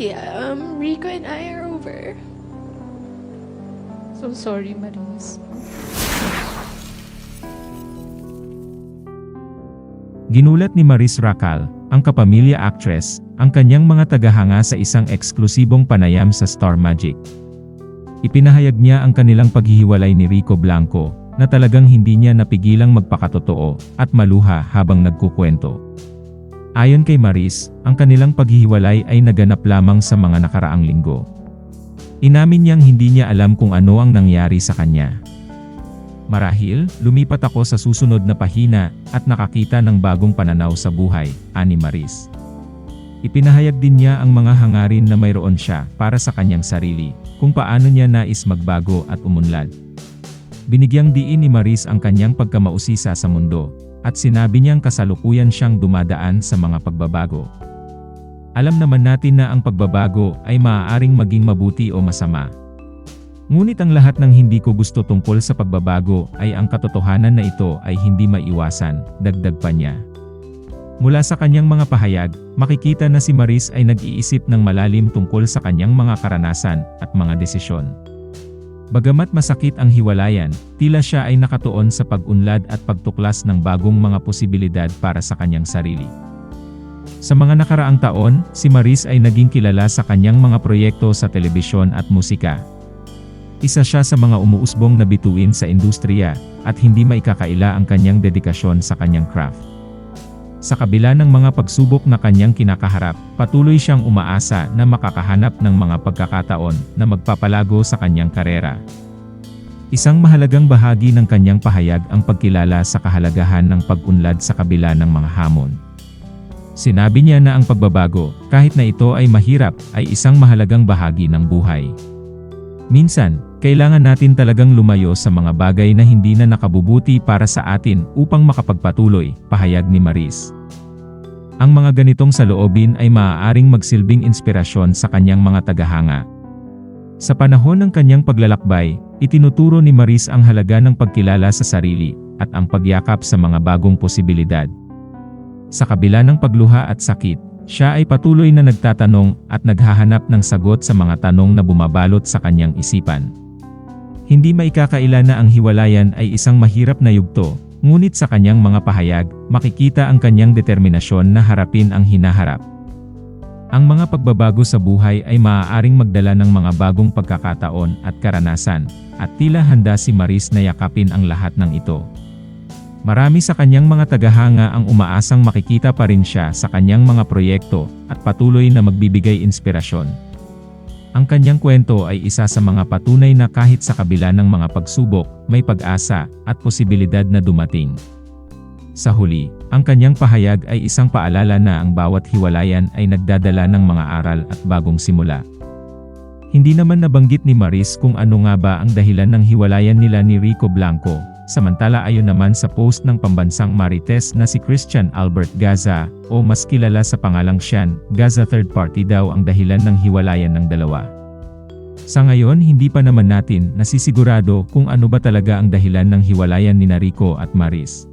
Yeah, um, Rico and I are over. So sorry, Maris. Ginulat ni Maris Racal, ang kapamilya actress, ang kanyang mga tagahanga sa isang eksklusibong panayam sa Star Magic. Ipinahayag niya ang kanilang paghihiwalay ni Rico Blanco, na talagang hindi niya napigilang magpakatotoo at maluha habang nagkukwento. Ayon kay Maris, ang kanilang paghihiwalay ay naganap lamang sa mga nakaraang linggo. Inamin niyang hindi niya alam kung ano ang nangyari sa kanya. Marahil, lumipat ako sa susunod na pahina at nakakita ng bagong pananaw sa buhay, ani Maris. Ipinahayag din niya ang mga hangarin na mayroon siya para sa kanyang sarili, kung paano niya nais magbago at umunlad. Binigyang diin ni Maris ang kanyang pagkamausisa sa mundo, at sinabi niyang kasalukuyan siyang dumadaan sa mga pagbabago. Alam naman natin na ang pagbabago ay maaaring maging mabuti o masama, Ngunit ang lahat ng hindi ko gusto tungkol sa pagbabago ay ang katotohanan na ito ay hindi maiwasan, dagdag pa niya. Mula sa kanyang mga pahayag, makikita na si Maris ay nag-iisip ng malalim tungkol sa kanyang mga karanasan at mga desisyon. Bagamat masakit ang hiwalayan, tila siya ay nakatuon sa pag-unlad at pagtuklas ng bagong mga posibilidad para sa kanyang sarili. Sa mga nakaraang taon, si Maris ay naging kilala sa kanyang mga proyekto sa telebisyon at musika, isa siya sa mga umuusbong na bituin sa industriya, at hindi maikakaila ang kanyang dedikasyon sa kanyang craft. Sa kabila ng mga pagsubok na kanyang kinakaharap, patuloy siyang umaasa na makakahanap ng mga pagkakataon na magpapalago sa kanyang karera. Isang mahalagang bahagi ng kanyang pahayag ang pagkilala sa kahalagahan ng pag-unlad sa kabila ng mga hamon. Sinabi niya na ang pagbabago, kahit na ito ay mahirap, ay isang mahalagang bahagi ng buhay. Minsan, kailangan natin talagang lumayo sa mga bagay na hindi na nakabubuti para sa atin upang makapagpatuloy, pahayag ni Maris. Ang mga ganitong saloobin ay maaaring magsilbing inspirasyon sa kanyang mga tagahanga. Sa panahon ng kanyang paglalakbay, itinuturo ni Maris ang halaga ng pagkilala sa sarili at ang pagyakap sa mga bagong posibilidad. Sa kabila ng pagluha at sakit, siya ay patuloy na nagtatanong at naghahanap ng sagot sa mga tanong na bumabalot sa kanyang isipan. Hindi maikakaila na ang hiwalayan ay isang mahirap na yugto, ngunit sa kanyang mga pahayag, makikita ang kanyang determinasyon na harapin ang hinaharap. Ang mga pagbabago sa buhay ay maaaring magdala ng mga bagong pagkakataon at karanasan, at tila handa si Maris na yakapin ang lahat ng ito. Marami sa kanyang mga tagahanga ang umaasang makikita pa rin siya sa kanyang mga proyekto at patuloy na magbibigay inspirasyon. Ang kanyang kwento ay isa sa mga patunay na kahit sa kabila ng mga pagsubok, may pag-asa at posibilidad na dumating. Sa huli, ang kanyang pahayag ay isang paalala na ang bawat hiwalayan ay nagdadala ng mga aral at bagong simula. Hindi naman nabanggit ni Maris kung ano nga ba ang dahilan ng hiwalayan nila ni Rico Blanco, Samantala ayon naman sa post ng pambansang Marites na si Christian Albert Gaza, o mas kilala sa pangalang Sian, Gaza third party daw ang dahilan ng hiwalayan ng dalawa. Sa ngayon hindi pa naman natin nasisigurado kung ano ba talaga ang dahilan ng hiwalayan ni Rico at Maris.